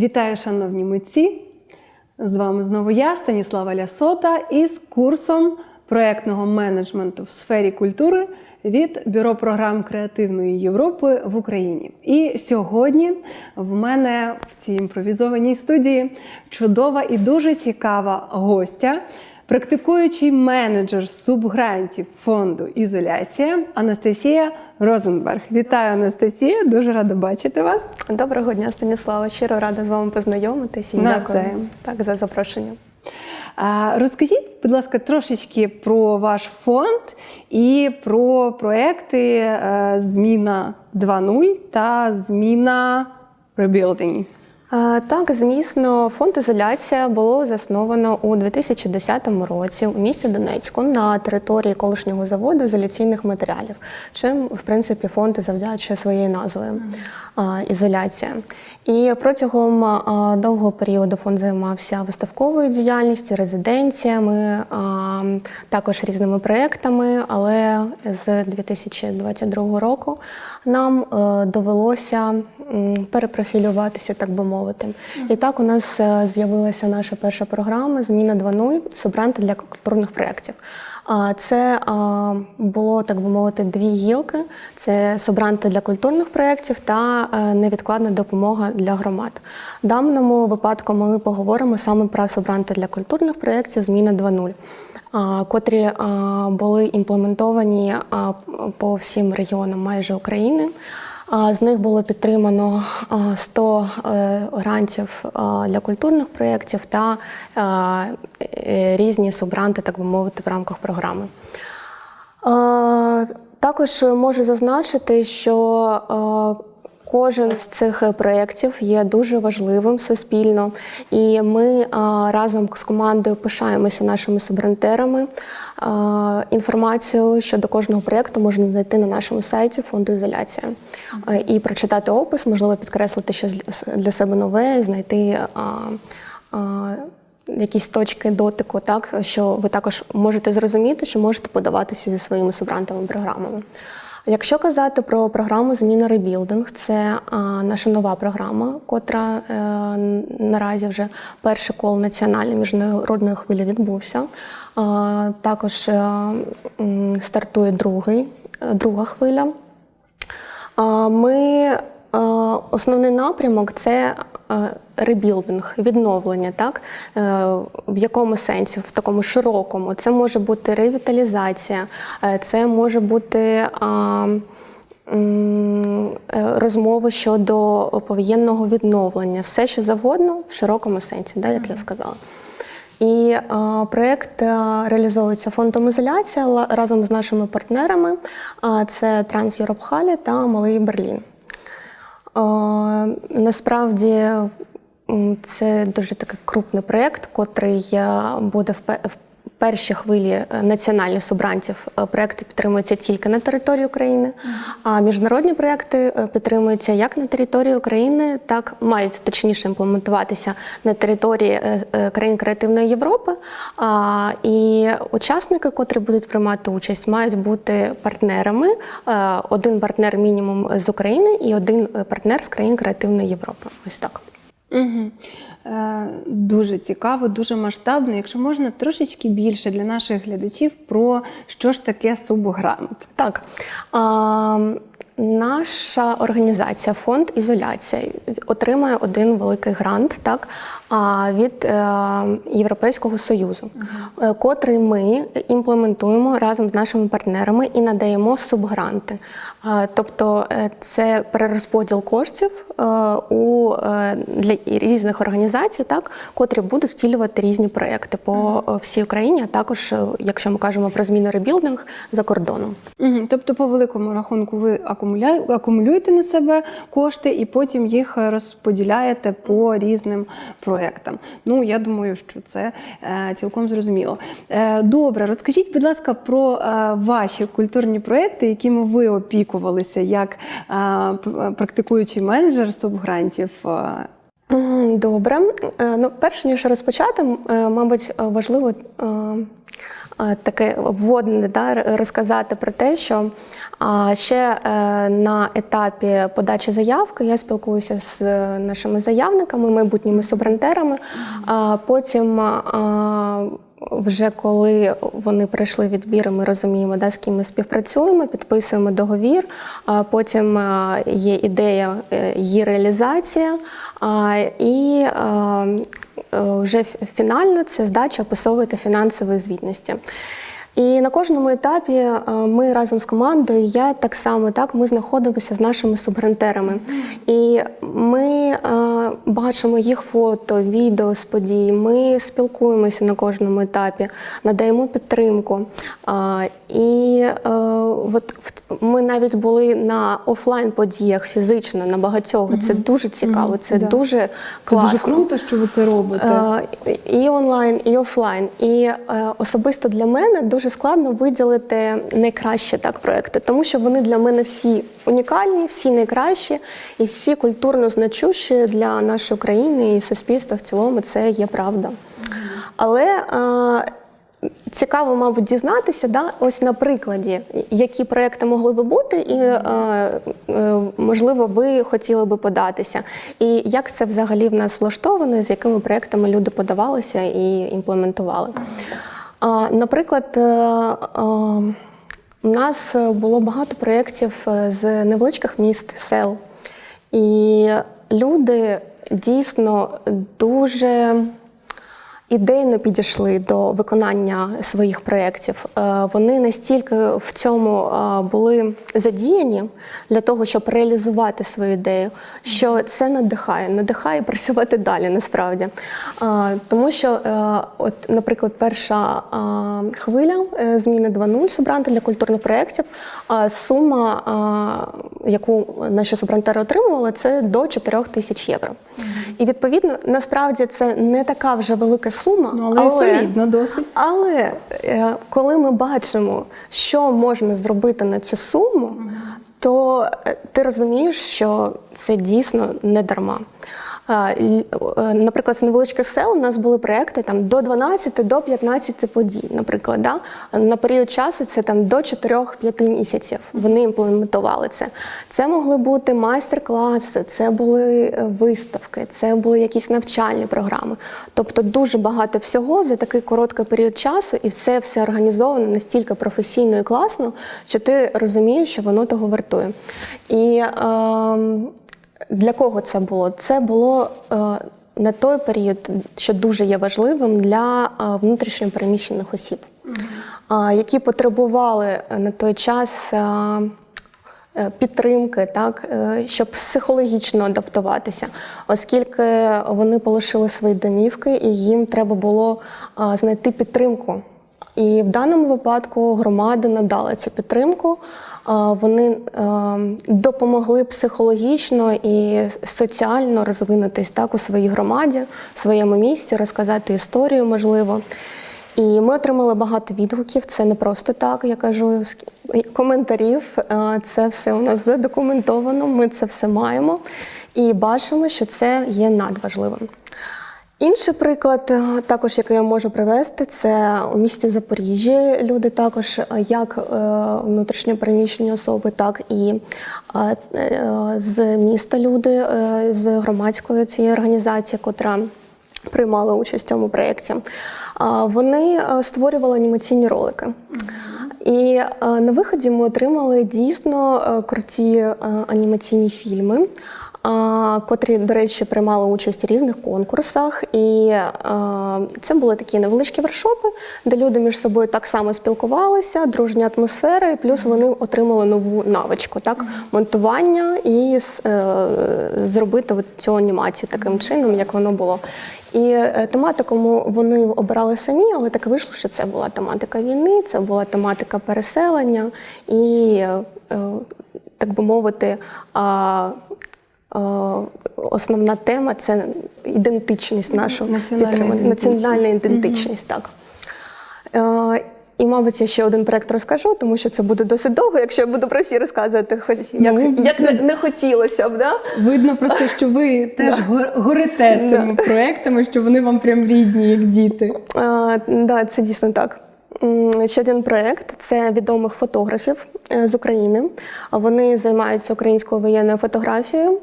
Вітаю, шановні митці! З вами знову я, Станіслава Лясота, із курсом проєктного менеджменту в сфері культури від Бюро програм Креативної Європи в Україні. І сьогодні в мене в цій імпровізованій студії чудова і дуже цікава гостя. Практикуючий менеджер субгрантів фонду Ізоляція Анастасія Розенберг. Вітаю, Анастасія! Дуже рада бачити вас. Доброго дня, Станіслава. Щиро рада з вами познайомитись і дякую так, за запрошення. Розкажіть, будь ласка, трошечки про ваш фонд і про проекти е, Зміна 2.0 та Зміна Rebuilding. Так, звісно, фонд ізоляція було засновано у 2010 році у місті Донецьку на території колишнього заводу ізоляційних матеріалів, чим в принципі фонд завдячує своєю назвою ізоляція. І протягом довгого періоду фонд займався виставковою діяльністю, резиденціями, також різними проектами. Але з 2022 року нам е, довелося перепрофілюватися, так би мовити. І так у нас е, з'явилася наша перша програма Зміна 2.0 Субранти для культурних проєктів. Це було, так би мовити, дві гілки: це субранти для культурних проєктів та е, невідкладна допомога для громад. В даному випадку ми поговоримо саме про субранти для культурних проєктів Зміна 2.0 котрі були імплементовані по всім регіонам майже України. З них було підтримано а, 100 е, грантів для культурних проєктів та е, різні субранти, так би мовити, в рамках програми. Також можу зазначити, що е, Кожен з цих проєктів є дуже важливим суспільно, і ми разом з командою пишаємося нашими субрантерами. Інформацію щодо кожного проєкту можна знайти на нашому сайті фонду ізоляція і прочитати опис, можливо, підкреслити щось для- себе нове, знайти. Якісь точки дотику, так що ви також можете зрозуміти, що можете подаватися зі своїми субрантовими програмами. Якщо казати про програму Зміна ребілдинг, це наша нова програма, котра е, наразі вже перший кол національної міжнародної хвилі відбувся. Також е, стартує другий, друга хвиля. Ми основний напрямок це е, ребілдинг, відновлення, так Е, в якому сенсі? В такому широкому. Це може бути ревіталізація, е, це може бути. а, е, Розмови щодо повоєнного відновлення, все що завгодно в широкому сенсі, да, як я сказала. І е, проєкт е, реалізовується фондом ізоляція разом з нашими партнерами. А це Транс Європ Халі та Малий Берлін. Е, Насправді це дуже такий крупний проєкт, котрий е, буде в пе- в першій хвилі е, національних субрантів. е, Проєкти підтримуються тільки на території України, а міжнародні проєкти е, підтримуються як на території України, так мають точніше імплементуватися на території країн креативної Європи. І учасники, котрі будуть приймати участь, мають бути партнерами. Один партнер мінімум з України і один партнер з країн креативної Європи. Ось так. Угу. Е, дуже цікаво, дуже масштабно. Якщо можна, трошечки більше для наших глядачів про що ж таке субгрант. Так. А, наша організація, фонд ізоляція, отримає один великий грант так, від е, Європейського Союзу, е, котрий ми імплементуємо разом з нашими партнерами і надаємо субгранти. Тобто е, це перерозподіл коштів у, для різних організацій, так, котрі будуть втілювати різні проекти по всій Україні, а також, якщо ми кажемо про зміну ребілдинг, за кордоном. Угу. Тобто, по великому рахунку, ви акумуля... акумулюєте на себе кошти і потім їх розподіляєте по різним проектам. Ну, я думаю, що це е, цілком зрозуміло. Е, добре, розкажіть, будь ласка, про е, ваші культурні проекти, якими ви опікувалися як практикуючий менеджер субгрантів. Добре. Ну, перш ніж розпочати, мабуть, важливо таке вводне да, розказати про те, що ще е, на етапі подачі заявки я спілкуюся з е, нашими заявниками, майбутніми субрантерами. А потім вже коли вони пройшли відбір, ми розуміємо, да, з ким ми співпрацюємо, підписуємо договір. Потім є ідея, е, її реалізація, і е, вже фінально це здача описовувати фінансової звітності. І на кожному етапі е, ми разом з командою, я так само так, ми знаходимося з нашими субгрантерами. І ми е, бачимо їх фото, відео з подій. Ми спілкуємося на кожному етапі, надаємо підтримку. А, І е, от в- ми навіть були на офлайн подіях фізично на багатьох. Це дуже цікаво, це да. дуже Це дуже круто, що ви це робите. Е, І онлайн, і офлайн. І е, особисто для мене дуже складно виділити найкращі так проекти, тому що вони для мене всі унікальні, всі найкращі і всі культурно значущі для нашої країни і суспільства в цілому. Це є правда. Але е, Цікаво, мабуть, дізнатися, да, ось на прикладі, які проекти могли би бути, і е, е, можливо, ви хотіли би податися. І як це взагалі в нас влаштовано, з якими проектами люди подавалися і імплементували. А, наприклад, е, е, у нас було багато проєктів е, з невеличких міст, сел. І люди дійсно дуже ідейно підійшли до виконання своїх проєктів. Е, Вони настільки в цьому е, були задіяні для того, щоб реалізувати свою ідею, що це надихає, надихає працювати далі насправді. Е, Тому що, от, наприклад, перша хвиля зміни 2.0 субранти для культурних проєктів, сума, яку наші субрантери отримували, це до 4 тисяч євро. І відповідно, насправді це не така вже велика сума, Ну, але, солідно досить. але е, коли ми бачимо, що можна зробити на цю суму, то е, ти розумієш, що це дійсно не дарма. Е, е, Наприклад, з невеличких сел у нас були проекти там до 12 до 15 подій. Наприклад, да? на період часу це там до 4-5 місяців. Вони імплементували це. Це могли бути майстер-класи, це були е, виставки, це були якісь навчальні програми. Тобто дуже багато всього за такий короткий період часу, і все все організовано настільки професійно і класно, що ти розумієш, що воно того вартує. І ем, для кого це було? Це було е, на той період, що дуже є важливим для е, внутрішньо переміщених осіб, е, які потребували на той час. е, е, Підтримки, так, е, щоб психологічно адаптуватися, оскільки вони полишили свої домівки, і їм треба було е, знайти підтримку. І в даному випадку громада надала цю підтримку. Вони допомогли психологічно і соціально розвинутись так у своїй громаді, в своєму місті, розказати історію, можливо. І ми отримали багато відгуків. Це не просто так, я кажу, коментарів. Це все у нас задокументовано. Ми це все маємо і бачимо, що це є надважливим. Інший приклад, е, також який я можу привести, це у місті Запоріжжя. Люди також е, як е, внутрішньо переміщені особи, так і з міста люди з громадської цієї організації, котра приймала участь в цьому проєкті. Вони створювали анімаційні ролики. І на виході ми отримали дійсно круті анімаційні фільми, котрі, до речі, приймали участь у різних конкурсах. І це були такі невеличкі вершопи, де люди між собою так само спілкувалися, дружня атмосфера, і плюс вони отримали нову навичку, так, монтування і е, зробити цю анімацію таким чином, як воно було. І е, тематику вони обирали самі, але так вийшло, що це була тематика війни, це була тематика переселення і, е, так би мовити, основна тема це ідентичність нашу. Національна. Національна ідентичність, так. Е, І, мабуть, я ще один проект розкажу, тому що це буде досить довго, якщо я буду про всі розказувати, хоч як, Ну, як не, не хотілося б. Да? Видно просто, що ви теж горите цими проектами, що вони вам прям рідні, як діти. А, да, це дійсно так. Ще один проєкт це відомих фотографів е, з України. Вони займаються українською воєнною фотографією.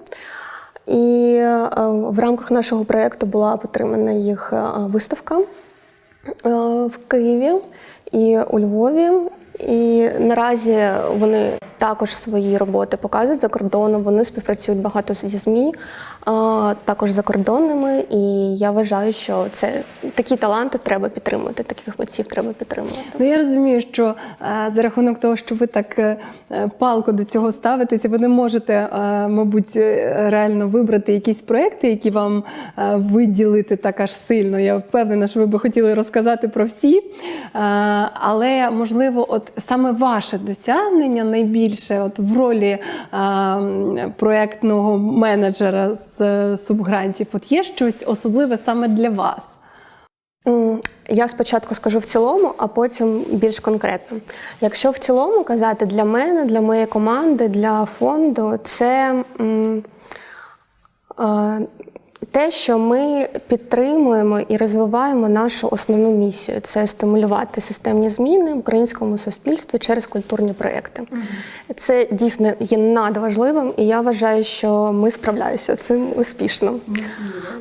І е, в рамках нашого проєкту була підтримана їх е, виставка в Києві і у Львові. І наразі вони також свої роботи показують за кордоном. Вони співпрацюють багато зі ЗМІ, також закордонними. І я вважаю, що це такі таланти треба підтримувати, таких митців треба підтримувати. Ну я розумію, що е, за рахунок того, що ви так е, е, палко до цього ставитеся, ви не можете, мабуть, реально вибрати якісь проекти, які вам виділити так аж сильно. Я впевнена, що ви би хотіли розказати про всі. Але можливо, от саме ваше досягнення найбільше от в ролі проектного менеджера з е, субгрантів, от є щось особливе саме для вас. Я спочатку скажу в цілому, а потім більш конкретно. Якщо в цілому казати для мене, для моєї команди, для фонду, це е, те, що ми підтримуємо і розвиваємо нашу основну місію це стимулювати системні зміни в українському суспільстві через культурні проєкти. Це дійсно є надважливим, і я вважаю, що ми справляємося цим успішно.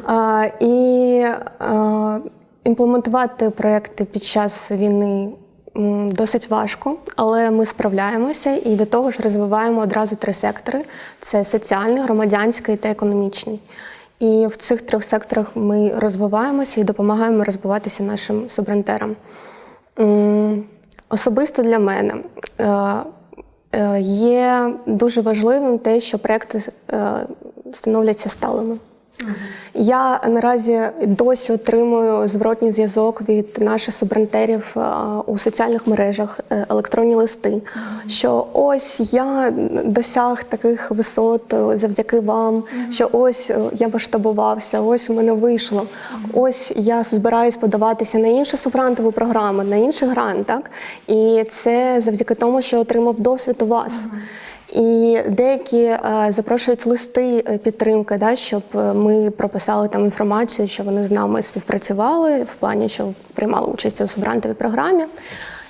А, і а, імплементувати проекти під час війни досить важко, але ми справляємося і до того ж розвиваємо одразу три сектори: це соціальний, громадянський та економічний. І в цих трьох секторах ми розвиваємося і допомагаємо розвиватися нашим субрантерам. Особисто для мене е, е, є дуже важливим те, що проекти е, становляться сталими. Я наразі досі отримую зворотній зв'язок від наших субрантерів е, у соціальних мережах, е, електронні листи, що ось я досяг таких висот е, завдяки вам, що ось я масштабувався, ось у мене вийшло, ось я збираюсь подаватися на іншу субгрантову програму, на інший грант. Так? І це завдяки тому, що я отримав досвід у вас. І деякі е, запрошують листи е, підтримки, да, щоб е, ми прописали там інформацію, що вони з нами співпрацювали в плані, що приймали участь у субгрантовій програмі.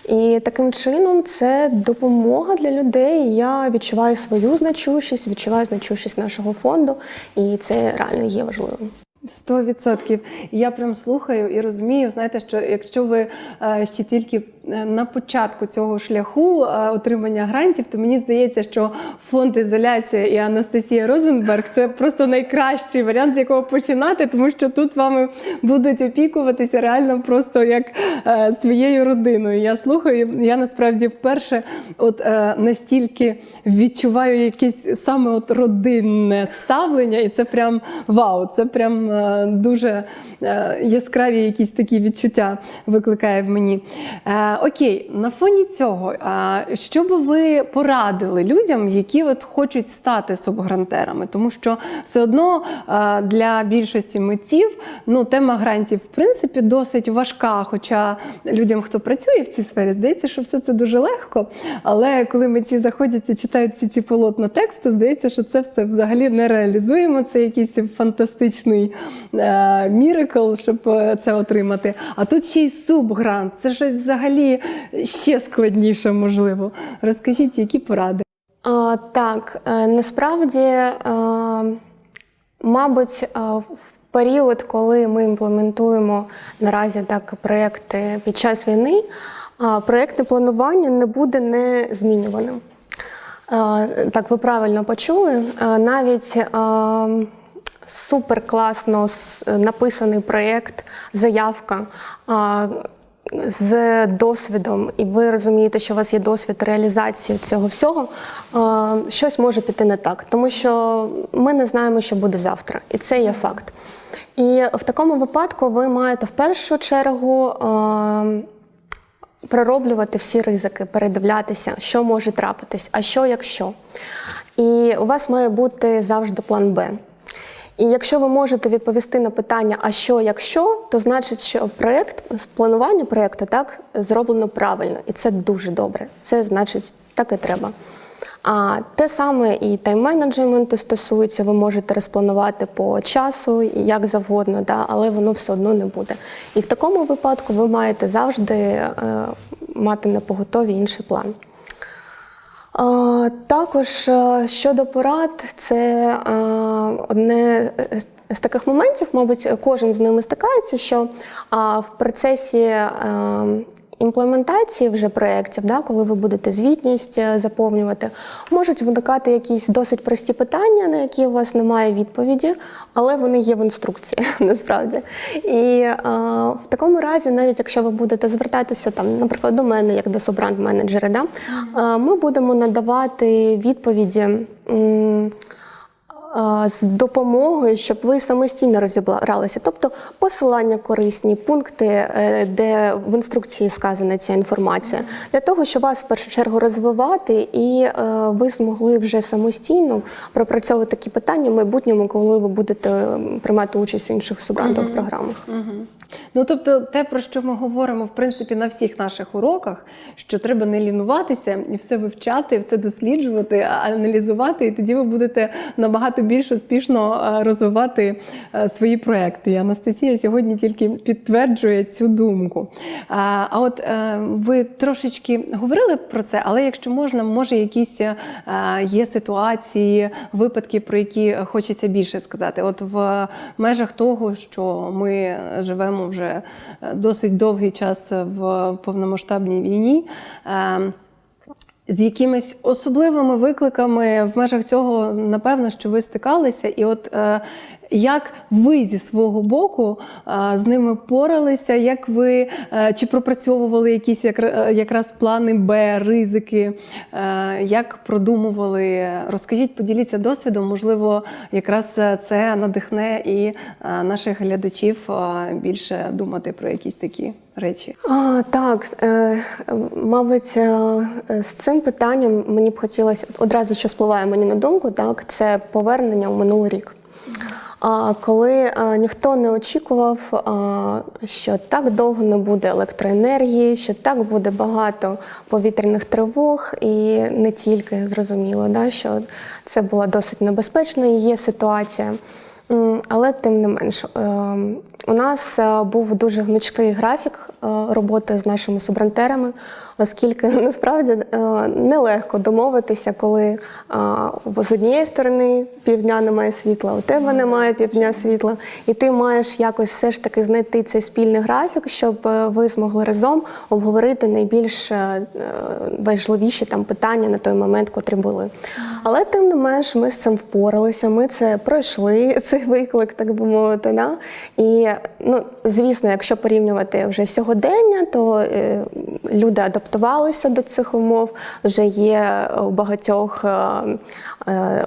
І таким чином це допомога для людей. Я відчуваю свою значущість, відчуваю значущість нашого фонду, і це реально є важливим. Сто відсотків. Я прям слухаю і розумію, знаєте, що якщо ви ще тільки на початку цього шляху е, отримання грантів, то мені здається, що фонд ізоляція і Анастасія Розенберг це просто найкращий варіант, з якого починати, тому що тут вами будуть опікуватися реально просто як е, своєю родиною. Я слухаю, я насправді вперше от е, настільки відчуваю якесь саме от родинне ставлення, і це прям вау, це прям е, дуже е, яскраві якісь такі відчуття викликає в мені. Окей, на фоні цього, е, що би ви порадили людям, які от хочуть стати субгрантерами? Тому що все одно е, для більшості митців ну, тема грантів в принципі досить важка. Хоча людям, хто працює в цій сфері, здається, що все це дуже легко. Але коли митці заходять і читають всі ці полотна тексту, здається, що це все взагалі не реалізуємо. Це якийсь фантастичний е, міракл, щоб е, це отримати. А тут ще й субгрант. Це щось взагалі ще складніше, можливо. Розкажіть, які поради? А, так, е, насправді, е, мабуть, е, в період, коли ми імплементуємо наразі так проекти під час війни, а, проектне планування не буде не змінюваним. Так, ви правильно почули. Навіть е, супер написаний проєкт, заявка. З досвідом, і ви розумієте, що у вас є досвід реалізації цього всього, щось може піти не так, тому що ми не знаємо, що буде завтра, і це є факт. І в такому випадку ви маєте в першу чергу а, пророблювати всі ризики, передивлятися, що може трапитись, а що якщо. І у вас має бути завжди план Б. І якщо ви можете відповісти на питання, а що якщо, то значить, що проєкт, планування проєкту так зроблено правильно, і це дуже добре. Це значить, так і треба. А те саме і тайм-менеджменту стосується, ви можете розпланувати по часу як завгодно, да, але воно все одно не буде. І в такому випадку ви маєте завжди е, мати на поготові інший план. А, Також е, щодо порад, це е, одне з- таких моментів, мабуть, кожен з ними стикається, що в процесі е, імплементації вже проєктів, да, коли ви будете звітність е, заповнювати, можуть виникати якісь досить прості питання, на які у вас немає відповіді, але вони є в інструкції насправді. І е, в такому разі, навіть якщо ви будете звертатися там, наприклад, до мене, як до суббранд-менеджера, да, е, ми будемо надавати відповіді. м, з допомогою, щоб ви самостійно розібралися. Тобто посилання корисні, пункти, е, де в інструкції сказана ця інформація, для того, щоб вас в першу чергу розвивати, і е, ви змогли вже самостійно пропрацьовувати такі питання в майбутньому, коли ви будете приймати участь в інших субрантових програмах. Ну, тобто, те, про що ми говоримо, в принципі, на всіх наших уроках, що треба не лінуватися і все вивчати, все досліджувати, аналізувати, і тоді ви будете набагато більш успішно е, розвивати е, свої проекти. І Анастасія сьогодні тільки підтверджує цю думку. А от е, ви трошечки говорили про це, але якщо можна, може якісь є ситуації, випадки, про які хочеться більше сказати. От в межах того, що ми живемо вже е, досить довгий час в повномасштабній війні. е, з якимись особливими викликами в межах цього, напевно, що ви стикалися, і от е, як ви зі свого боку е, з ними поралися, як ви е, чи пропрацьовували якісь е, якраз плани Б, ризики, як продумували? Розкажіть, поділіться досвідом. Можливо, якраз це надихне і наших глядачів більше думати про якісь такі речі. А, так, е, мабуть, з цим питанням мені б хотілося одразу, що спливає мені на думку, так, це повернення у минулий рік. Коли ніхто не очікував, що так довго не буде електроенергії, що так буде багато повітряних тривог, і не тільки зрозуміло, да, що це була досить небезпечна і є ситуація. Але тим не менш, е, у нас е, був дуже гнучкий графік е, роботи з нашими субрантерами, оскільки насправді нелегко домовитися, коли з однієї сторони півдня немає світла, у тебе немає півдня світла, і ти маєш якось все ж таки знайти цей спільний графік, щоб ви змогли разом обговорити найбільш важливіші там питання на той момент, котрі були. Але тим не менш, ми з цим впоралися, ми це пройшли, цей виклик, так би мовити. Да? І ну, звісно, якщо порівнювати вже сьогодення, то е, люди адаптувалися до цих умов. Вже є у багатьох, е, е,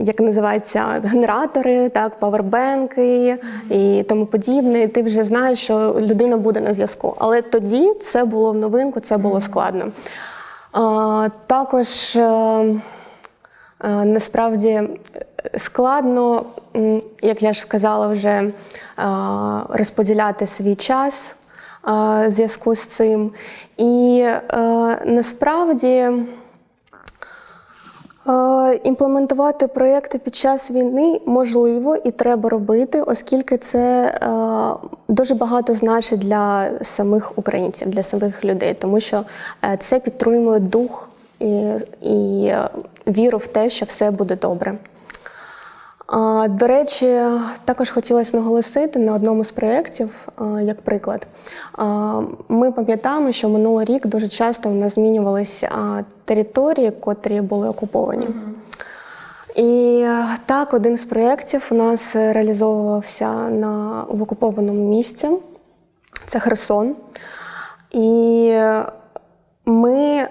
як називається, генератори, так, павербенки і тому подібне. І ти вже знаєш, що людина буде на зв'язку. Але тоді це було в новинку, це було складно. Також е, е, насправді складно, як я ж сказала, вже е, розподіляти свій час в зв'язку з цим. І насправді. Імплементувати проєкти під час війни можливо і треба робити, оскільки це дуже багато значить для самих українців, для самих людей, тому що е, це підтримує дух і, і е, віру в те, що все буде добре. До речі, також хотілося наголосити на одному з проєктів, як приклад. Ми пам'ятаємо, що минулий рік дуже часто у нас змінювалися території, котрі були окуповані. І так, один з проєктів у нас реалізовувався на в окупованому місці. Це Херсон. І ми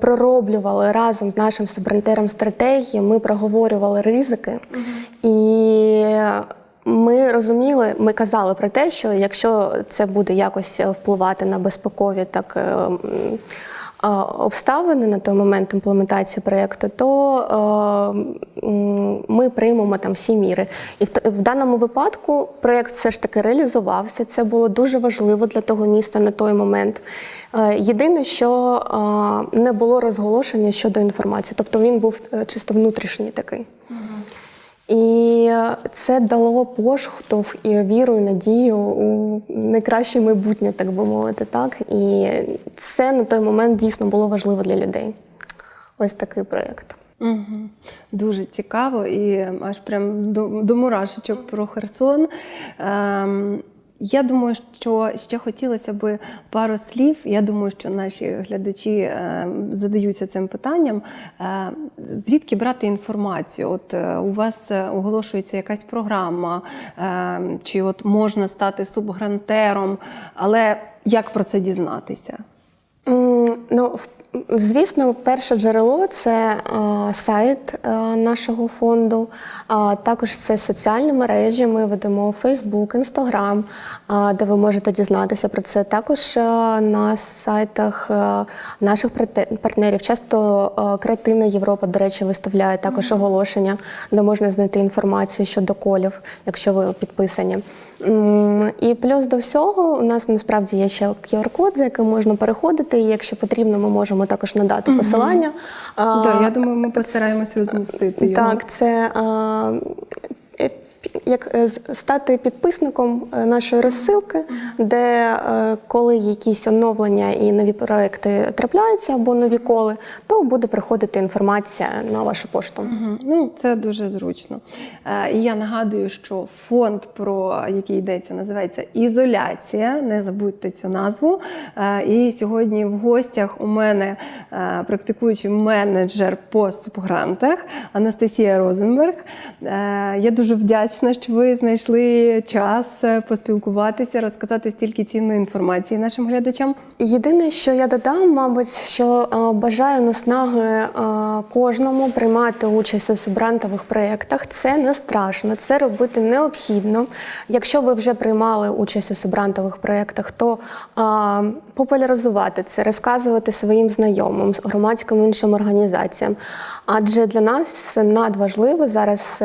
пророблювали разом з нашим субрентером стратегії, ми проговорювали ризики. І ми розуміли, ми казали про те, що якщо це буде якось впливати на безпекові так. Обставини на той момент імплементації проєкту, то ми приймемо там всі міри. І в, даному випадку проєкт все ж таки реалізувався. Це було дуже важливо для того міста на той момент. Е, єдине, що не було розголошення щодо інформації, тобто він був е, чисто внутрішній такий. І це дало поштовх і віру, і надію у найкраще майбутнє, так би мовити. Так? І це на той момент дійсно було важливо для людей. Ось такий проєкт. Угу. Дуже цікаво і аж прям до, до мурашечок про Херсон. Ем, я думаю, що ще хотілося би пару слів. Я думаю, що наші глядачі е, задаються цим питанням. Е, звідки брати інформацію? От е, у вас оголошується якась програма, чи от можна стати субгрантером, але як про це дізнатися? Ну, в- звісно, перше джерело це е, сайт е, нашого фонду. А також це соціальні мережі. Ми ведемо Facebook, Instagram, де ви можете дізнатися про це. Також е, на сайтах наших партнерів. Часто Креативна Європа, до речі, виставляє також оголошення, де можна знайти інформацію щодо колів, якщо ви підписані. І плюс до всього, у нас насправді є ще QR-код, за яким можна переходити. І якщо потрібно, ми можемо також надати посилання. А, да, я думаю, ми постараємось розмістити його. Так, це е, як е, стати підписником е, нашої розсилки, де е, коли якісь оновлення і нові проекти трапляються або нові коли, то буде приходити інформація на вашу пошту. Мгм. Ну, це дуже зручно. І я нагадую, що фонд, про який йдеться, називається Ізоляція. Не забудьте цю назву. І сьогодні в гостях у мене практикуючий менеджер по субгрантах Анастасія Розенберг. Я дуже вдячна, що ви знайшли час е, поспілкуватися, розказати стільки цінної інформації нашим глядачам. Єдине, що я додам, мабуть, що е, бажаю наснаги е, кожному приймати участь у субрантових проєктах. Це не страшно, це робити необхідно. Якщо ви вже приймали участь у субрантових проєктах, то популяризувати це, розказувати своїм знайомим, громадським іншим організаціям. Адже для нас надважливо зараз.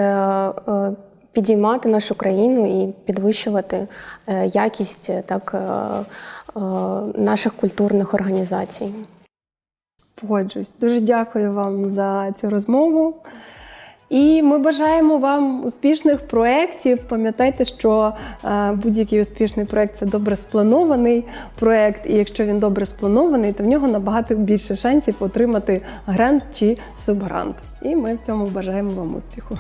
Підіймати нашу країну і підвищувати е, якість е, так, е, наших культурних організацій. Погоджуюсь. Дуже дякую вам за цю розмову. І ми бажаємо вам успішних проєктів. Пам'ятайте, що будь-який успішний проєкт це добре спланований проєкт, і якщо він добре спланований, то в нього набагато більше шансів отримати грант чи субгрант. І ми в цьому бажаємо вам успіху.